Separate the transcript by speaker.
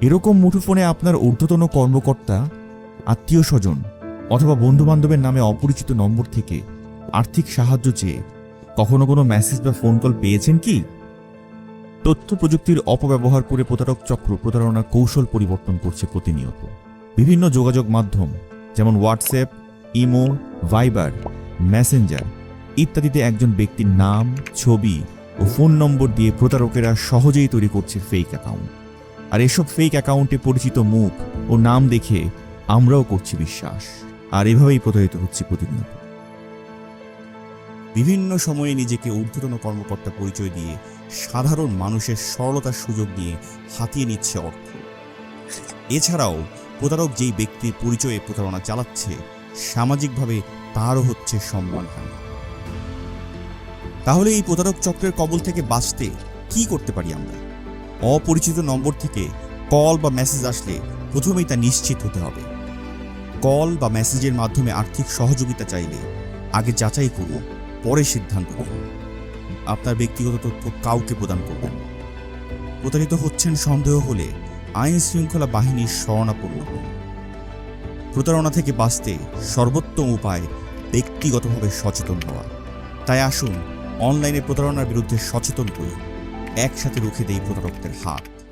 Speaker 1: এরকম মুঠোফোনে আপনার ঊর্ধ্বতন কর্মকর্তা, আত্মীয় স্বজন অথবা বন্ধু বান্ধবের নামে অপরিচিত নম্বর থেকে আর্থিক সাহায্য চেয়ে কখনো কোনো মেসেজ বা ফোন কল পেয়েছেন কি? তথ্য প্রযুক্তির অপব্যবহার করে প্রতারক চক্র প্রতারণার কৌশল পরিবর্তন করছে প্রতিনিয়ত। বিভিন্ন যোগাযোগ মাধ্যম যেমন হোয়াটসঅ্যাপ ইমো ভাইবার মেসেঞ্জার ইত্যাদিতে একজন ব্যক্তির নাম, ছবি ও ফোন নম্বর দিয়ে প্রতারকেরা সহজেই তৈরি করছে ফেক অ্যাকাউন্ট আর এসব ফেক অ্যাকাউন্টে পরিচিত মুখ ও নাম দেখে আমরাও করছি বিশ্বাস। আর এভাবেই প্রতারিত হচ্ছে প্রতিনিয়ত। বিভিন্ন সময়ে নিজেকে ঊর্ধ্বতন কর্মকর্তা পরিচয় দিয়ে সাধারণ মানুষের সরলতার সুযোগ নিয়ে হাতিয়ে নিচ্ছে অর্থ। এছাড়াও প্রতারক যেই ব্যক্তির পরিচয়ে প্রতারণা চালাচ্ছে, সামাজিকভাবে তারও হচ্ছে সম্মানহানি তাহলে এই প্রতারক চক্রের কবল থেকে বাঁচতে কি করতে পারি আমরা? অপরিচিত নম্বর থেকে কল বা মেসেজ আসলে প্রথমেই তা নিশ্চিত হতে হবে। কল বা মেসেজের মাধ্যমে আর্থিক সহযোগিতা চাইলে আগে যাচাই করুন, পরে সিদ্ধান্ত নিন। আপনার ব্যক্তিগত তথ্য কাউকে প্রদান করবেন প্রতারিত হচ্ছেন সন্দেহ হলে আইন শৃঙ্খলা বাহিনীর শরণাপন্ন হন। প্রতারণা থেকে বাঁচতে সর্বোত্তম উপায় ব্যক্তিগতভাবে সচেতন হওয়া। তাই আসুন, অনলাইনে প্রতারণার বিরুদ্ধে সচেতন হই। একসাথে রুখে দেই প্রতারকদের হাত।